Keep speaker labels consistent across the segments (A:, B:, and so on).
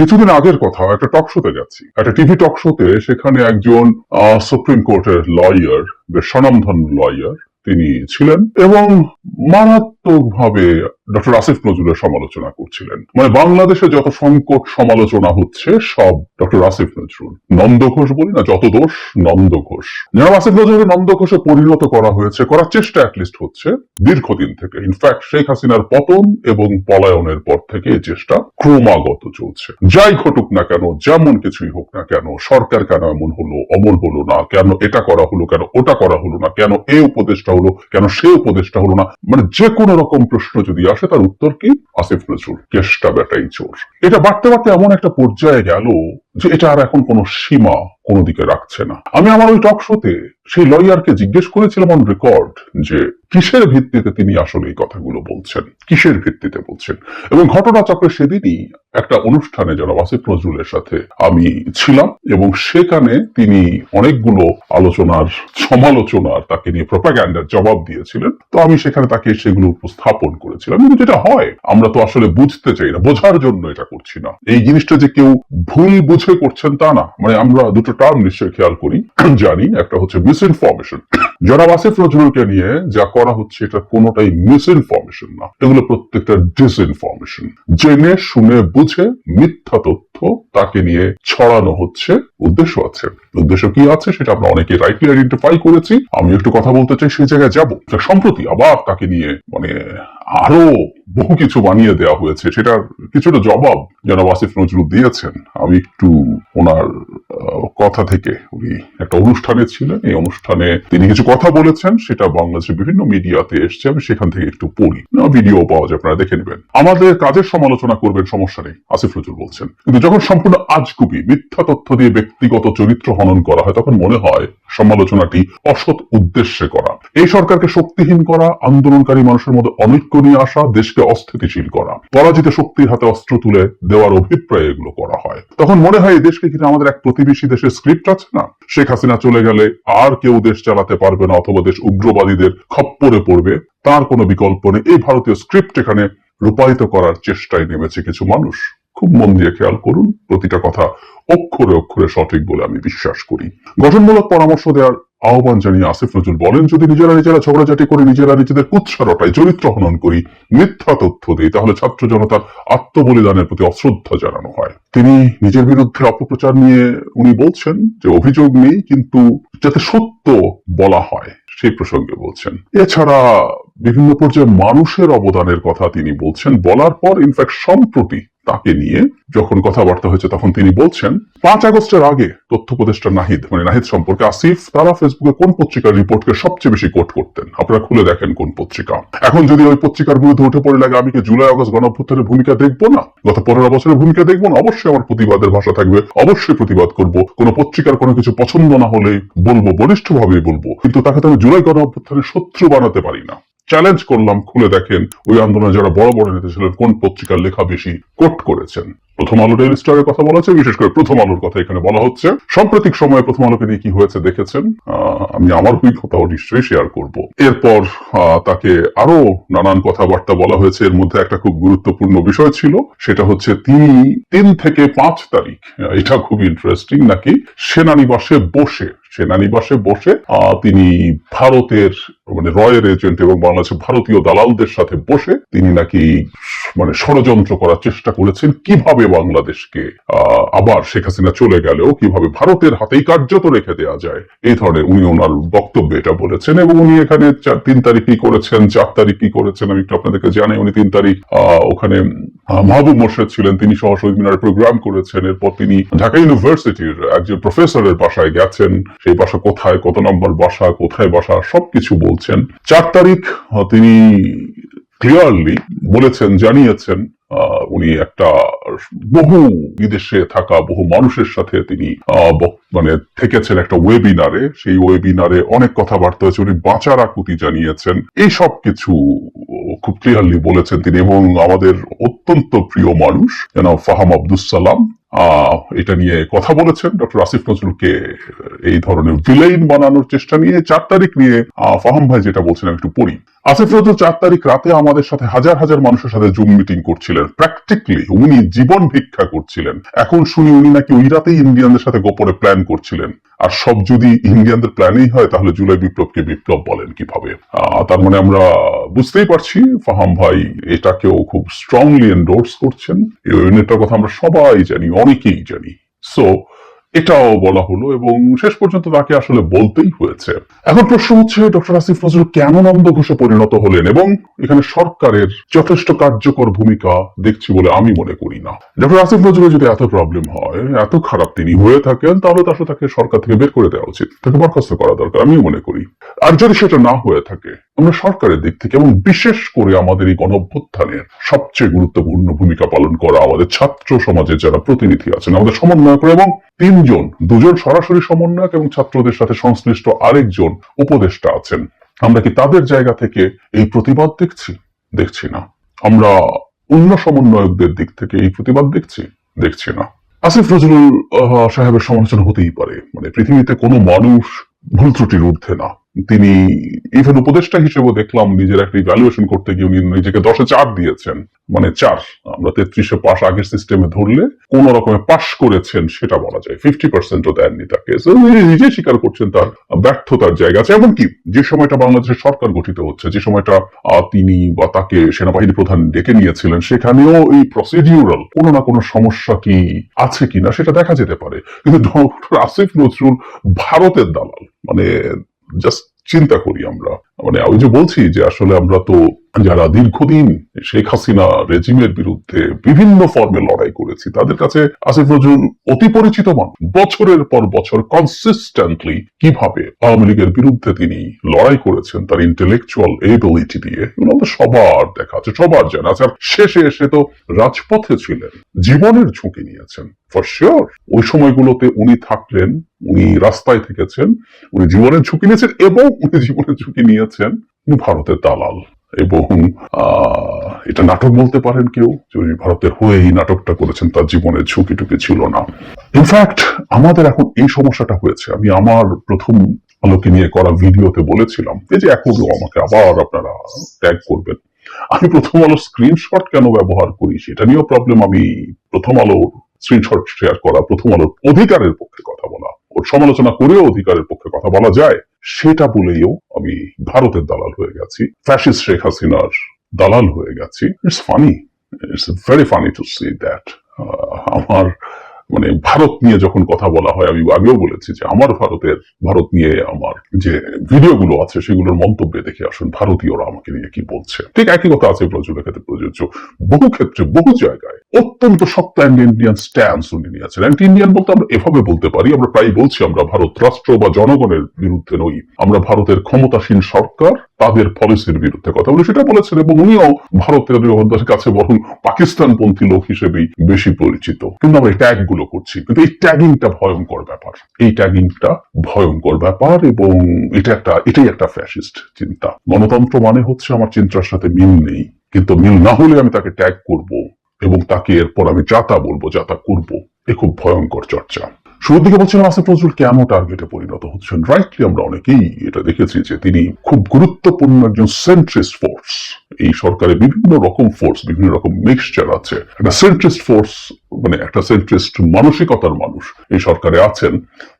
A: কিছুদিন আগের কথা, একটা টক শোতে যাচ্ছি। একটা টিভি টক শোতে সেখানে একজন সুপ্রিম কোর্টের লয়ার বেশ স্বনামধন লয়ার তিনি ছিলেন এবং মারাত্মক ভাবে ডক্টর আসিফ নজরুলের সমালোচনা করছিলেন। মানে বাংলাদেশে যত সংকট সমালোচনা হচ্ছে, সব ডক্টর আসিফ নজরুল। নন্দ ঘোষ বলি না, যত দোষ নন্দ ঘোষ। যেমন আসিফ নজরুলের নন্দ ঘোষে পরিণত করা হয়েছে, করার চেষ্টা অ্যাটলিস্ট হচ্ছে দীর্ঘদিন থেকে। ইনফ্যাক্ট শেখ হাসিনার পতন এবং পলায়নের পর থেকে এই চেষ্টা ক্রমাগত চলছে। যাই ঘটুক না কেন, যেমন কিছুই হোক না কেন, সরকার কেন এমন হলো অমল হলো না, কেন এটা করা হলো, কেন ওটা করা হলো না, কেন এ উপদেশটা হলো, কেন সে উপদেশটা হলো না মানে যে কোনো রকম প্রশ্ন যদি আসে, তার উত্তর কি? আসিফ নজরুল কেষ্টা বেটাই চোর। এটা বাড়তে বাড়তে এমন একটা পর্যায়ে গেল যে এটা আর এখন কোনো সীমা কোনো দিকে রাখছে না। আমি আমার ওই টক শোতে সেই লয়ারকে জিজ্ঞেস করেছিলাম অন রেকর্ড যে কিসের ভিত্তিতে তিনি আসলে এই কথাগুলো বলছেন? কিসের ভিত্তিতে বলছেন? এবং ঘটনা চক্রে সেদিনই একটা অনুষ্ঠানে জনাব আসিফ নজরুলের সাথে আমি ছিলাম এবং সেখানে তিনি অনেকগুলো আলোচনার, সমালোচনার তাকে নিয়ে প্রোপাগ্যান্ডার জবাব দিয়েছিলেন। তো আমি সেখানে তাকে সেগুলো উপস্থাপন করেছিলাম। কিন্তু যেটা হয়, আমরা তো আসলে বুঝতে চাই না, বোঝার জন্য এটা করছি না। এই জিনিসটা যে কেউ ভুল বুঝে করছেন তা না। মানে আমরা দুটো টার্ম নিশ্চয়ই খেয়াল করি, জানি, একটা হচ্ছে মিস ইনফরমেশন জনাব আসিফ নজরুলকে নিয়ে যা করা হচ্ছে, এটা কোনোটাই মিস ইনফরমেশন না। এগুলো প্রত্যেকটা ডিসইনফরমেশন জেনে, শুনে, বুঝে মিথ্যা তথ্য তাকে নিয়ে ছড়ানো হচ্ছে। উদ্দেশ্য আছে। উদ্দেশ্য কি আছে সেটা আমরা অনেকে রাইটলি আইডেন্টিফাই করেছি। আমি একটু কথা বলতে চাই, সেই জায়গায় যাব। সম্প্রতি আবার তাকে নিয়ে মানে আরও বহু কিছু বানিয়ে দেওয়া হয়েছে। সেটার কিছুটা জবাব জনাব আসিফ নজরুল দিয়েছেন। আমি একটু ওনার কথা থেকে উনি একটা অনুষ্ঠানে ছিলেন। এই অনুষ্ঠানে তিনি কিছু কথা বলেছেন, সেটা বাংলাদেশের বিভিন্ন মিডিয়াতে এসছে। আমি সেখান থেকে একটু পড়ি। ভিডিও পাওয়া যায়, আপনারা দেখে নেবেন। আমাদের কাজের সমালোচনা করবেন, সমস্যা নেই, আসিফ নজরুল বলছেন। কিন্তু যখন সম্পূর্ণ আজগুবি, মিথ্যা তথ্য দিয়ে ব্যক্তিগত চরিত্র হনন করা হয়, তখন মনে হয় সমালোচনাটি অসৎ উদ্দেশ্যে করা। এই সরকারকে শক্তিহীন করা, আন্দোলনকারী মানুষের মধ্যে অনৈক্য নিয়ে আসা, দেশকে অস্থিতিশীল করা, পরাজিত শক্তির হাতে অস্ত্র তুলে দেওয়ার অভিপ্রায়ে এগুলো করা হয়। তখন মনে হয় এই দেশকে কিনা আমাদের এক প্রতিবেশী দেশের স্ক্রিপ্ট আছে না? শেখ হাসিনা চলে গেলে আর কেউ দেশ চালাতে পারবে না অথবা দেশ উগ্রবাদীদের খপ্পরে পড়বে। তার কোনো বিকল্প নেই। এই ভারতীয় স্ক্রিপ্ট এখানে রূপায়িত করার চেষ্টায় নেমেছে কিছু মানুষ। খুব মন দিয়ে খেয়াল করুন, প্রতিটা কথা অক্ষরে অক্ষরে সঠিক বলে আমি বিশ্বাস করি। গঠনমূলক পরামর্শ দেওয়ার আহ্বান জানিয়ে আসিফ নজরুল বলেন, যদি নিজেরা নিজেরা ঝগড়াঝাটি করে, নিজেরা নিজেদের কুৎসা চরিত্র হনন করি, মিথ্যা তথ্য দিই, তাহলে ছাত্র জনতার আত্মবলিদানের প্রতি অশ্রদ্ধা জানানো হয়। তিনি নিজের বিরুদ্ধে অপপ্রচার নিয়ে উনি বলছেন যে, অভিযোগ নেই, কিন্তু যাতে সত্য বলা হয়, সেই প্রসঙ্গে বলছেন। এছাড়া বিভিন্ন পর্যায়ে মানুষের অবদানের কথা তিনি বলছেন। বলার পর ইনফ্যাক্ট সম্প্রতি তাকে নিয়ে যখন কথাবার্তা হয়েছে তখন তিনি বলছেন, পাঁচ আগস্টের আগে তথ্য উপদেষ্টা নাহিদ মানে নাহিদ সম্পর্কে আসিফ, তারা ফেসবুকে কোন পত্রিকার রিপোর্টকে সবচেয়ে বেশি কোট করতেন? আপনারা খুলে দেখেন কোন পত্রিকা। এখন যদি ওই পত্রিকার বিরুদ্ধে উঠে পড়ে লাগে, আমি কি জুলাই, আগস্ট গণঅভ্যুত্থানের ভূমিকা দেখব না? গত পনেরো বছরের ভূমিকা দেখব না? অবশ্যই আমার প্রতিবাদের ভাষা থাকবে, অবশ্যই প্রতিবাদ করব। কোন পত্রিকার কোনো কিছু পছন্দ না হলে বলব, বলিষ্ঠভাবেই বলব। কিন্তু তাকে তো আমি জুলাই গণ অভ্যুত্থানের শত্রু বানাতে পারি না। চ্যালেঞ্জ করলাম, খুলে দেখেন। ওই আন্দোলনে যারা বড় বড় নেতা ছিলেন, কোন পত্রিকার লেখা বেশি কোট করেছেন? প্রথম আলো ডেইলি স্টারের কথা বলা হচ্ছে, বিশেষ করে প্রথম আলোর কথা এখানে বলা হচ্ছে। সাম্প্রতিক সময়ে প্রথম আলোকে নিয়ে কি হয়েছে দেখেছেন? আমি আমার অভিজ্ঞতাও নিশ্চয়ই শেয়ার করব। এরপর তাকে আরও নানান কথাবার্তা বলা হয়েছে। এর মধ্যে একটা খুব গুরুত্বপূর্ণ বিষয় ছিল, সেটা হচ্ছে তিনি তিন থেকে পাঁচ তারিখ এটা খুব ইন্টারেস্টিং নাকি সেনানিবাসে বসে সেনানিবাসে বসে তিনি ভারতের মানে রয়ের এজেন্ট এবং বাংলাদেশের ভারতীয় দালালদের সাথে বসে তিনি নাকি মানে ষড়যন্ত্র করার চেষ্টা করেছেন। কীভাবে বাংলাদেশকে আবার শেখ হাসিনা চলে গেলেও কীভাবে ভারতের হাতেই কার্যত রেখে দেওয়া যায়, এই ধরনের উনি ওনার বক্তব্যে এটা বলেছেন এবং উনি এখানে তিন তারিখ কি করেছেন, চার তারিখ কি করেছেন আমি একটু আপনাদেরকে জানাই। উনি তিন তারিখ ওখানে মাহবুব মোর্শেদ ছিলেন, তিনি সহ শহীদ মিনারে প্রোগ্রাম করেছেন, এরপর তিনি ঢাকা ইউনিভার্সিটির একজন প্রফেসরের বাসায় গেছেন। সেই বাসা কোথায়, কত নম্বর বাসা, কোথায় বাসা, সবকিছু বলছেন। চার তারিখ তিনি ক্লিয়ারলি বলেছেন, জানিয়েছেন উনি একটা বহু বিদেশে থাকা, বহু মানুষের সাথে তিনি মানে থেকেছেন একটা ওয়েবিনারে সেই ওয়েবিনারে অনেক কথাবার্তা হয়েছে। উনি বাঁচার আকুতি জানিয়েছেন। এই সব কিছু খুব ক্লিয়ারলি বলেছেন তিনি এবং আমাদের অত্যন্ত প্রিয় মানুষ যেন ফাহাম আব্দুস সালাম। এটা নিয়ে কথা বলেছেন। ডক্টর আসিফ নজরুলকে এই ধরনের ভিলেইন বানানোর চেষ্টা নিয়ে, চার তারিখ নিয়ে ফাহাম ভাই যেটা বলছেন আমি একটু পড়ি। আসিফ নজরুল চার তারিখ রাতে আমাদের সাথে হাজার হাজার মানুষের সাথে জুম মিটিং করছিলেন। প্র্যাকটিক্যালি উনি জীবন ভিক্ষা করছিলেন। এখন শুনি উনি নাকি ওই রাতেই ইন্ডিয়ানদের সাথে গোপনে প্ল্যান করছিলেন। আর সব যদি ইন্ডিয়ানদের প্ল্যানেই হয়, তাহলে জুলাই বিপ্লবকে বিপ্লব বলেন কীভাবে? তার মানে আমরা বুঝতেই পারছি, ফাহাম ভাই, এটাকেও খুব স্ট্রংলি এন্ডোর্স করছেন। এই ইউনিটটার কথা আমরা সবাই জানি, অনেকেই জানি। সো এটাও বলা হলো এবং শেষ পর্যন্ত তাকে আসলে বলতেই হয়েছে। এখন প্রশ্ন হচ্ছে, ডক্টর আসিফ নজরুল কেন নন্দ ঘোষে পরিণত হলেন এবং এখানে সরকারের যথেষ্ট কার্যকর ভূমিকা দেখছি বলে আমি মনে করি না। ডক্টর আসিফ নজরুলের যদি এত প্রবলেম হয়, এত খারাপ তিনি হয়ে থাকেন, তাহলে তো আসলে তাকে সরকার থেকে বের করে দেওয়া উচিত। তাকে বরখাস্ত করা দরকার, আমিও মনে করি। আর যদি সেটা না হয়ে থাকে, আমরা সরকারের দিক থেকে এবং বিশেষ করে আমাদের এই গণঅভ্যুত্থানের সবচেয়ে গুরুত্বপূর্ণ ভূমিকা পালন করা আমাদের ছাত্র সমাজের যারা প্রতিনিধি আছেন, আমাদের সমন্বয়ক এবং তিনজন, দুজন সরাসরি সমন্বয়ক এবং ছাত্রদের সাথে সংশ্লিষ্ট আরেকজন উপদেষ্টা আছেন। আমরা কি তাদের জায়গা থেকে এই প্রতিবাদ দেখছি? দেখছি না। আমরা অন্য সমন্বয়কদের দিক থেকে এই প্রতিবাদ দেখছি? দেখছি না। আসিফ নজরুল সাহেবের সমালোচনা হতেই পারে। মানে পৃথিবীতে কোনো মানুষ ভুল ত্রুটির ঊর্ধ্বে না। তিনি ইভেন উপদেষ্টা হিসেবে দেখলাম নিজের একটা ইভ্যালুয়েশন করতে গিয়ে উনি নিজেকে দশে চার দিয়েছেন। মানে চার, আমরা তেত্রিশে পাশ আগের সিস্টেমে ধরলে কোন রকমে পাশ করেছেন সেটা বলা যায়। ফিফটি পার্সেন্টও দেননি তাকে নিজে স্বীকার করছেন তার ব্যর্থতার জায়গা আছে। এমনকি যে সময়টা বাংলাদেশের সরকার গঠিত হচ্ছে, যে সময়টা তিনি বা তাকে সেনাবাহিনী প্রধান ডেকে নিয়েছিলেন, সেখানেও এই প্রসিডিউরাল কোনো না কোনো সমস্যা কি আছে কিনা সেটা দেখা যেতে পারে। কিন্তু ডক্টর আসিফ নজরুল ভারতের দালাল মানে জাস্ট চিন্তা করি আমরা। মানে আমি যে বলছি যে আসলে আমরা তো যারা দীর্ঘদিন শেখ হাসিনা রেজিমের বিরুদ্ধে বিভিন্ন ফর্মে লড়াই করেছি, তাদের কাছে আসিফ নজরুল অতি পরিচিত মানুষ। বছরের পর বছর কনসিস্টেন্টলি কীভাবে আওয়ামী লীগের বিরুদ্ধে তিনি লড়াই করেছেন, তার ইন্টেলেকচুয়াল এবিলিটি দিয়ে আমাদের সবার দেখা আছে, সবার জানা আছে। আর শেষে এসে তো রাজপথে ছিলেন, জীবনের ঝুঁকি নিয়েছেন ফর শিওর ওই সময়গুলোতে উনি থাকলেন, উনি রাস্তায় থেকেছেন, উনি জীবনের ঝুঁকি নিয়েছেন এবং উনি জীবনের ঝুঁকি নিয়েছেন। উনি ভারতের দালাল এবং এটা নাটক বলতে পারেন কেউ উনি ভারতের হয়ে এই নাটকটা করেছেন, তার জীবনের ঝুঁকি টুকি ছিল না। ইনফ্যাক্ট আমাদের এখন এই সমস্যাটা হয়েছে। আমি আমার প্রথম আলোকে নিয়ে করা ভিডিওতে বলেছিলাম, এই যে এখনও আমাকে আবার আপনারা ট্যাগ করবেন। আমি প্রথম আলো স্ক্রিনশট কেন ব্যবহার করি, সেটা নিয়েও প্রবলেম আমি প্রথম আলো স্ক্রিনশট শেয়ার করা, প্রথম আলোর অধিকারের পক্ষে কথা বলা। ওর সমালোচনা করেও অধিকারের পক্ষে কথা বলা যায়। সেটা বলেও আমি ভারতের দালাল হয়ে গেছি। ফ্যাসিস্ট শেখ হাসিনার দালাল হয়ে গেছি। It's funny it's very funny to see that আমার মানে ভারত নিয়ে যখন কথা বলা হয়, আমি আগেও বলেছি যে আমার ভারতের, ভারত নিয়ে আমার যে ভিডিওগুলো আছে, সেগুলোর মন্তব্যে দেখে আসুন, ভারতীয়রা আমাকে নিয়ে কি বলছে। ঠিক একই কথা আছে প্রচুরের ক্ষেত্রে প্রযোজ্য। বহু ক্ষেত্রে, বহু জায়গায় অত্যন্ত শক্ত অ্যান্টি ইন্ডিয়ান স্ট্যান্স উনি নিয়েছেন। অ্যান্টি ইন্ডিয়ান বলতে আমরা এভাবে বলতে পারি, আমরা প্রায় বলছি আমরা ভারত রাষ্ট্র বা জনগণের বিরুদ্ধে নই। আমরা ভারতের ক্ষমতাসীন সরকার তাদের পলিসির বিরুদ্ধে কথা বলি সেটা বলেছেন এবং উনিও ভারতের ওদের কাছে বরং পাকিস্তানপন্থী লোক হিসেবেই বেশি পরিচিত। কিন্তু আমরা এই ট্যাগগুলো করছি। কিন্তু এই ট্যাগিংটা ভয়ঙ্কর ব্যাপার। এই ট্যাগিংটা ভয়ঙ্কর ব্যাপার এবং এটা একটা, এটাই একটা ফ্যাসিস্ট চিন্তা। গণতন্ত্র মানে হচ্ছে আমার চিন্তার সাথে মিল নেই। কিন্তু মিল না হলে আমি তাকে ট্যাগ করব এবং তাকে এরপর আমি যাতা বলব যাতা করব, এ খুব ভয়ঙ্কর চর্চা। শুরুর দিকে বলছিলাম আসিফ নজরুল কেন টার্গেটে পরিণত হচ্ছেন? রাইটলি আমরা অনেকেই এটা দেখেছি যে তিনি খুব গুরুত্বপূর্ণ একজন সেন্ট্রিস্ট ফোর্স এই সরকারে বিভিন্ন রকম ফোর্স বিভিন্ন রকম মিক্সচার আছে। একটা সেন্ট্রিস্ট ফোর্স মানে একটা সেন্ট্রিস্ট মানসিকতার মানুষ এই সরকারে আছেন,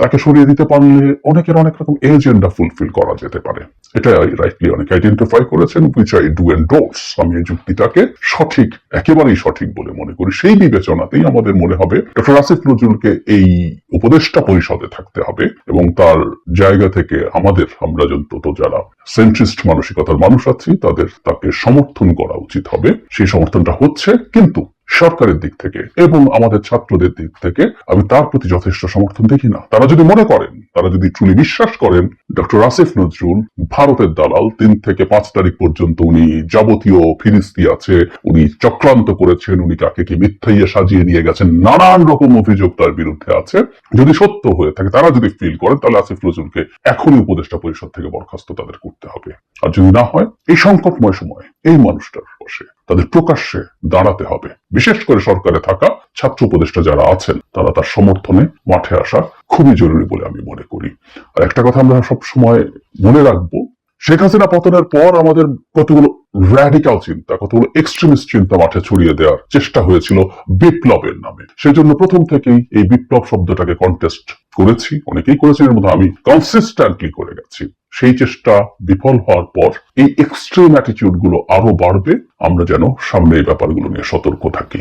A: তাকে সরিয়ে দিতে পারলে অনেকের অনেক রকম এজেন্ডা ফুলফিল করা যেতে পারে। এটা রাইটলি আইডেন্টিফাই করেছেন উইচ আই ডু আমি এই যুক্তিটাকে সঠিক, একেবারেই সঠিক বলে মনে করি। সেই বিবেচনাতেই আমাদের মনে হবে, ডক্টর আসিফ নজরুলকে এই উপদেষ্টা পরিষদে থাকতে হবে এবং তার জায়গা থেকে আমাদের, আমরা যন্তত যারা সেন্ট্রিস্ট মানসিকতার মানুষ আছি, তাদের, তাকে সমর্থন করা উচিত হবে। সেই সমর্থনটা হচ্ছে কিন্তু সরকারের দিক থেকে এবং আমাদের ছাত্রদের দিক থেকে আমি তার প্রতি যথেষ্ট সমর্থন দেখি না। তারা যদি মনে করেন, তারা যদি ট্রুলি বিশ্বাস করেন ডক্টর আসিফ নজরুল ভারতের দালাল, তিন থেকে পাঁচ তারিখ পর্যন্ত উনি যাবতীয় ফিরিস্তি আছে, উনি চক্রান্ত করেছেন, উনি কাকে কি মিথ্যাইয়ে সাজিয়ে নিয়ে গেছেন, নানান রকম অভিযোগ তার বিরুদ্ধে আছে। যদি সত্য হয়ে থাকে, তারা যদি ফিল করেন, তাহলে আসিফ নজরুলকে এখনই উপদেষ্টা পরিষদ থেকে বরখাস্ত তাদের করতে হবে। আর যদি না হয়, এই সংকটময় সময় এই মানুষটার বসে তাদের প্রকাশ্যে দাঁড়াতে হবে। বিশেষ করে সরকারে থাকা ছাত্র উপদেষ্টা যারা আছেন, তারা তার সমর্থনে মাঠে আসা খুবই জরুরি বলে আমি মনে করি। আর একটা কথা আমরা সব সময় মনে রাখব শেখ হাসিনা পতনের পর আমাদের কতগুলো র্যাডিক্যাল চিন্তা, কতগুলো এক্সট্রিমিস্ট চিন্তা মাঠে ছড়িয়ে দেওয়ার চেষ্টা হয়েছিল বিপ্লবের নামে। সেই জন্য প্রথম থেকেই এই বিপ্লব শব্দটাকে কন্টেস্ট করেছি, অনেকেই করেছেন, এর মধ্যে আমি কনসিস্টেন্টলি করে গেছি। সেই চেষ্টা বিফল হওয়ার পর এই এক্সট্রিম অ্যাটিটিউডগুলো আরও বাড়বে, আমরা যেন সামনে এই ব্যাপারগুলো নিয়ে সতর্ক থাকি।